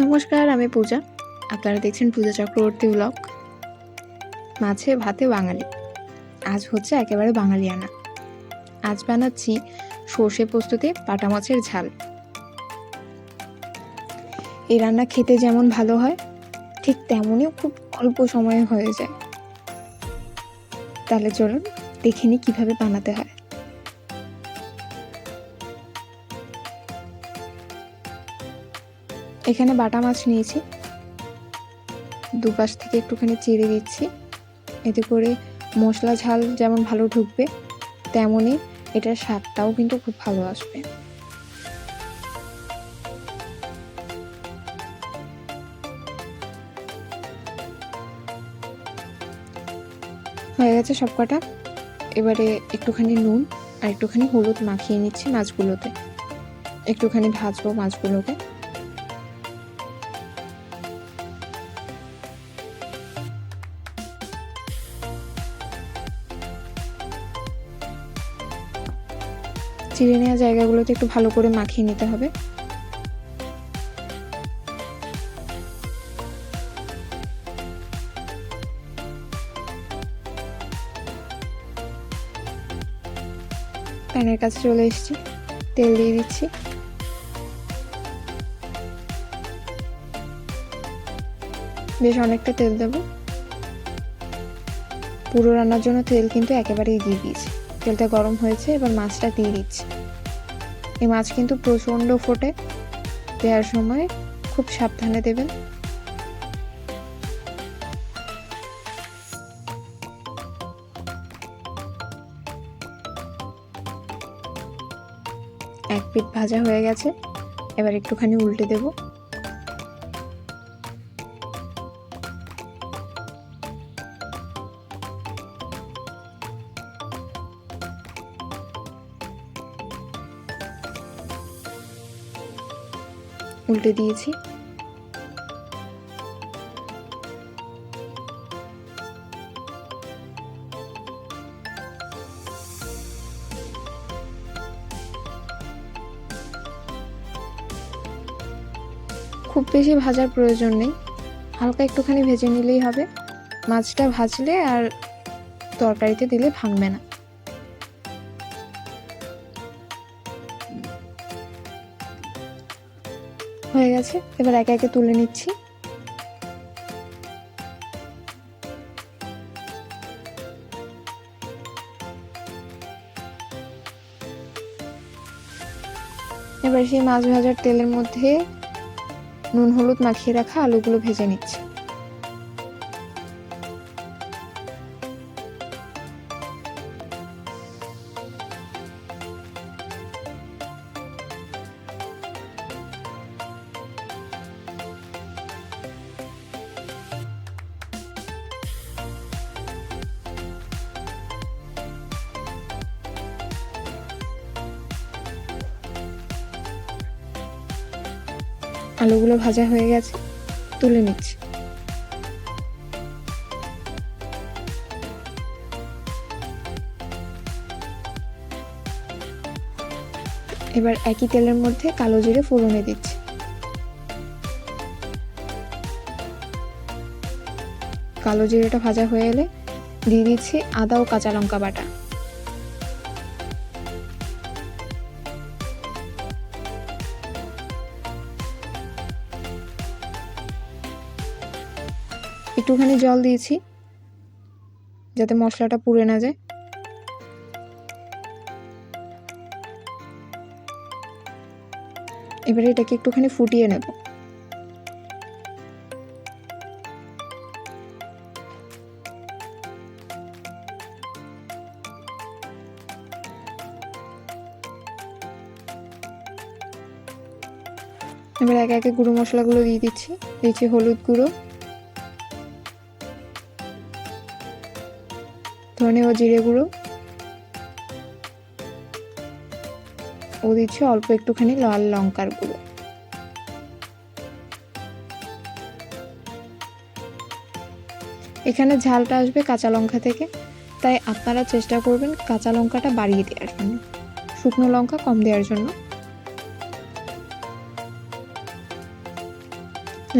নমস্কার, আমি পূজা। আপনারা দেখছেন পূজা চক্রবর্তী ব্লগ মাছে, ভাতে, বাঙালি। আজ হচ্ছে একেবারে বাঙালিয়ানা। আজ বানাচ্ছি সর্ষে পোস্ততে পাটা মাছের ঝাল। এই রান্না খেতে যেমন ভালো হয়, ঠিক তেমনই খুব অল্প সময়ে হয়ে যায়। তাহলে চলুন, দেখে নিই কীভাবে বানাতে হয়। এখানে বাটা মাছ নিয়েছি। দুপাশ থেকে একটুখানি চিড়ে দিচ্ছি। এতে করে মশলা ঝাল যেমন ভালো ঢুকবে তেমনই এটার স্বাদটাও কিন্তু খুব ভালো আসবে। হয়ে গেছে সব কটা এবারে একটুখানি নুন আর একটুখানি হলুদ মাখিয়ে নিচ্ছি মাছগুলোতে। একটুখানি ভাজবো মাছগুলোকে। চিড়ে নেওয়া জায়গাগুলোতে একটু ভালো করে মাখিয়ে নিতে হবে। প্যানের কাছে চলে এসেছি, তেল দিয়ে দিচ্ছি। বেশ অনেকটা তেল দেবো। পুরো রান্নার জন্য তেল কিন্তু একেবারেই দিয়ে দিয়েছি। তেলটা গরম হয়েছে, এবার মাছটা দিয়ে দিচ্ছি। এই মাছ কিন্তু প্রচণ্ড ফোটে। দেওয়ার সময় খুব সাবধানে দেবেন। এক পিঠ ভাজা হয়ে গেছে। এবার একটুখানি উল্টে দেব। উল্টে দিয়েছি। খুব বেশি ভাজার প্রয়োজন নেই। হালকা একটুখানি ভেজে নিলেই হবে। মাছটা ভাজলে আর তরকারিতে দিলে ভাঙবে না। হয়ে গেছে। এবার একে একে তুলে নিচ্ছি। এবার সেই মাছ ভাজার তেলের মধ্যে নুন, হলুদ মাখিয়ে রাখা আলুগুলো ভেজে নিচ্ছি। আলুগুলো ভাজা হয়ে গেছে, তুলে নিচ্ছি। এবার একই তেলের মধ্যে কালো জিরে ফোড়নে দিচ্ছি। কালো জিরেটা ভাজা হয়ে এলে দিয়ে দিচ্ছি আদা ও কাঁচা লঙ্কা বাটা। একটুখানি জল দিয়েছি, যাতে মশলাটা পুড়ে না যায়। এবারে এটাকে একটুখানি ফুটিয়ে নেব। এবার একে একে গুঁড়ো মশলাগুলো দিয়ে দিচ্ছি দিচ্ছি হলুদ গুঁড়ো। ধনে ও জিরে গুঁড়ো। ও দিচ্ছি অল্প একটুখানি লাল লঙ্কার গুঁড়ো। এখানে ঝালটা আসবে কাঁচা লঙ্কা থেকে। তাই আপনারা চেষ্টা করবেন কাঁচা লঙ্কাটা বাড়িয়ে দেওয়ার জন্য। শুকনো লঙ্কা কম দেওয়ার জন্য।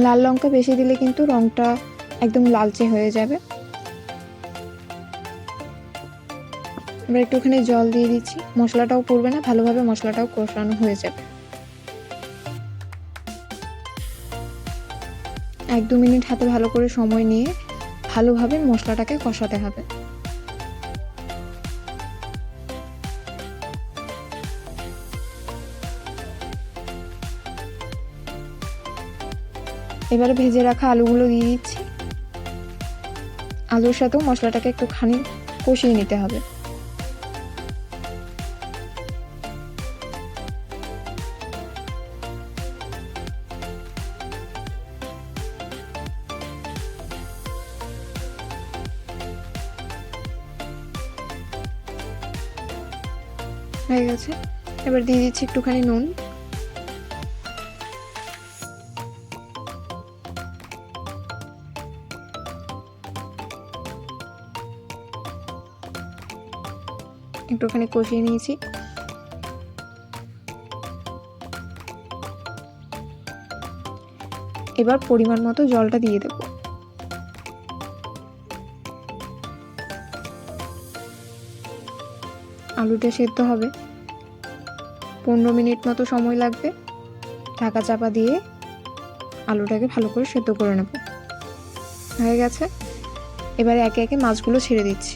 লাল লঙ্কা বেশি দিলে কিন্তু রঙটা একদম লালচে হয়ে যাবে। এবার একটুখানি জল দিয়ে দিচ্ছি। মশলাটাও পড়বে না, ভালোভাবে মশলাটাও কষানো হয়ে যাবে। এক দু মিনিট হাতে ভালো করে সময় নিয়ে ভালোভাবে মশলাটাকে কষাতে হবে। এবারে ভেজে রাখা আলুগুলো দিয়ে দিচ্ছি। আলুর সাথেও মশলাটাকে একটুখানি কষিয়ে নিতে হবে। হয়ে গেছে। এবার দিয়ে দিচ্ছি একটুখানি নুন। একটুখানি কষিয়ে নিয়েছি। এবার পরিমাণ মতো জলটা দিয়ে দেব। আলুটা সেদ্ধ হবে। পনেরো মিনিট মতো সময় লাগবে। ঢাকা চাপা দিয়ে আলুটাকে ভালো করে সেদ্ধ করে নেব। হয়ে গেছে। এবারে একে একে মাছগুলো ছেড়ে দিচ্ছি।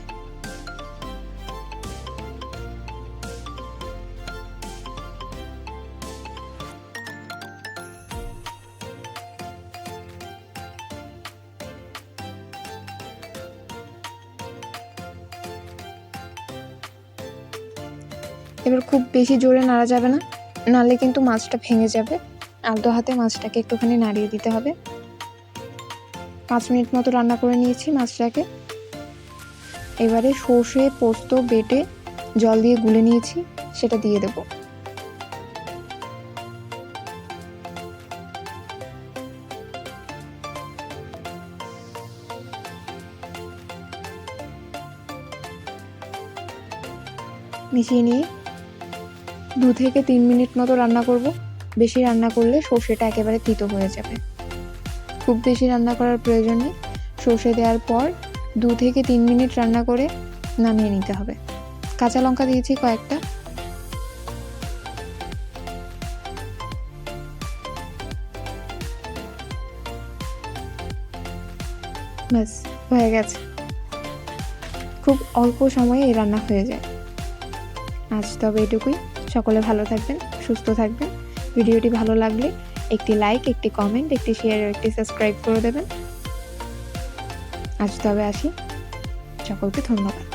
এবার খুব বেশি জোরে নাড়া যাবে না। নাড়লে কিন্তু মাছটা ভেঙে যাবে। আলতো হাতে মাছটাকে একটুখানি নাড়িয়ে দিতে হবে। পাঁচ মিনিট মতো রান্না করে নিয়েছি মাছটাকে। এবারে সর্ষে, পোস্ত, বেটে জল দিয়ে গুলে নিয়েছি, সেটা দিয়ে দেবো। মিশিয়ে নিয়ে দু থেকে তিন মিনিট মতো রান্না করব। বেশি রান্না করলে সর্ষেটা একেবারে তিতো হয়ে যাবে। খুব বেশি রান্না করার প্রয়োজন নেই। সর্ষে দেওয়ার পর দু থেকে তিন মিনিট রান্না করে নামিয়ে নিতে হবে। কাঁচা লঙ্কা দিয়েছি কয়েকটা। ব্যাস, হয়ে গেছে। খুব অল্প সময়ে এই রান্না হয়ে যায়। আজ তবে এটুকুই। সকলে ভালো থাকবেন, সুস্থ থাকবেন। ভিডিওটি ভালো লাগলে একটি লাইক একটি কমেন্ট একটি শেয়ার একটি সাবস্ক্রাইব করে দেবেন। আজ তবে আসি। সকলকে ধন্যবাদ।